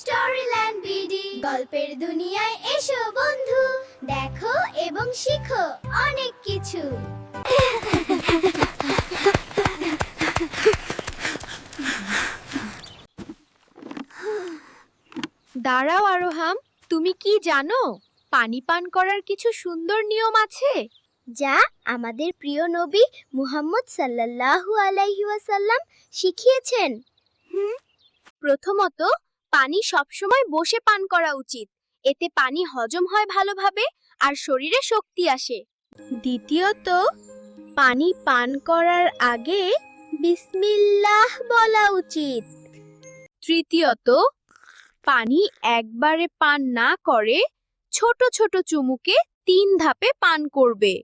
স্টোরিল্যান্ড BD গল্পের দুনিয়ায় এসো বন্ধু দেখো এবং শিখো অনেক কিছু। দাঁড়াও আরোহাম তুমি কি জানো? পানি পান করার কিছু সুন্দর নিয়ম আছে? যা আমাদের প্রিয় নবী মুহাম্মদ সাল্লাল্লাহু আলাইহি ওয়াসাল্লাম শিখিয়েছেন। প্রথমত পানি সবসময় বসে পান করা উচিত। এতে পানি হজম হয় ভালোভাবে আর শরীরে শক্তি আসে। দ্বিতীয়ত, পানি পান করার আগে বিসমিল্লাহ বলা উচিত। তৃতীয়ত, পানি একবারে পান না করে ছোট ছোট চুমুকে তিন ধাপে পান করবে।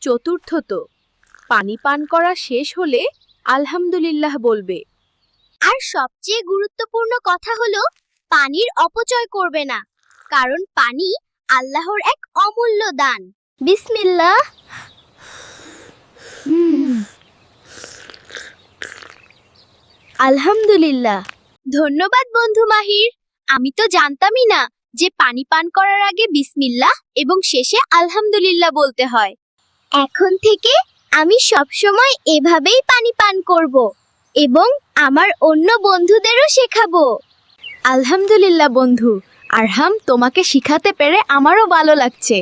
চতুর্থত, পানি পান করা শেষ হলে আলহামদুলিল্লাহ বলবে। আর সবচেয়ে গুরুত্বপূর্ণ কথা হলো, পানির অপচয় করবে না, কারণ পানি আল্লাহর এক অমূল্য দান। বিসমিল্লাহ। আলহামদুলিল্লাহ। ধন্যবাদ বন্ধু মাহির, আমি তো জানতামই না যে পানি পান করার আগে বিসমিল্লাহ এবং শেষে আলহামদুলিল্লাহ বলতে হয়। এখন থেকে আমি সবসময় এভাবেই পানি পান করব। এবং আমার অন্য বন্ধুদেরও শেখাবো। আলহামদুলিল্লাহ বন্ধু। আরহাম, তোমাকে শিখাতে পেরে আমারও ভালো লাগছে।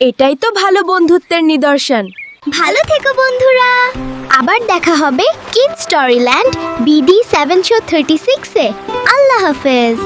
এটাই তো ভালো বন্ধুত্বের নিদর্শন। ভালো থেকো বন্ধুরা। আবার দেখা হবে কিড স্টোরিল্যান্ড বিডি সেভেন শো থার্টি সিক্সে আল্লাহ হাফেজ।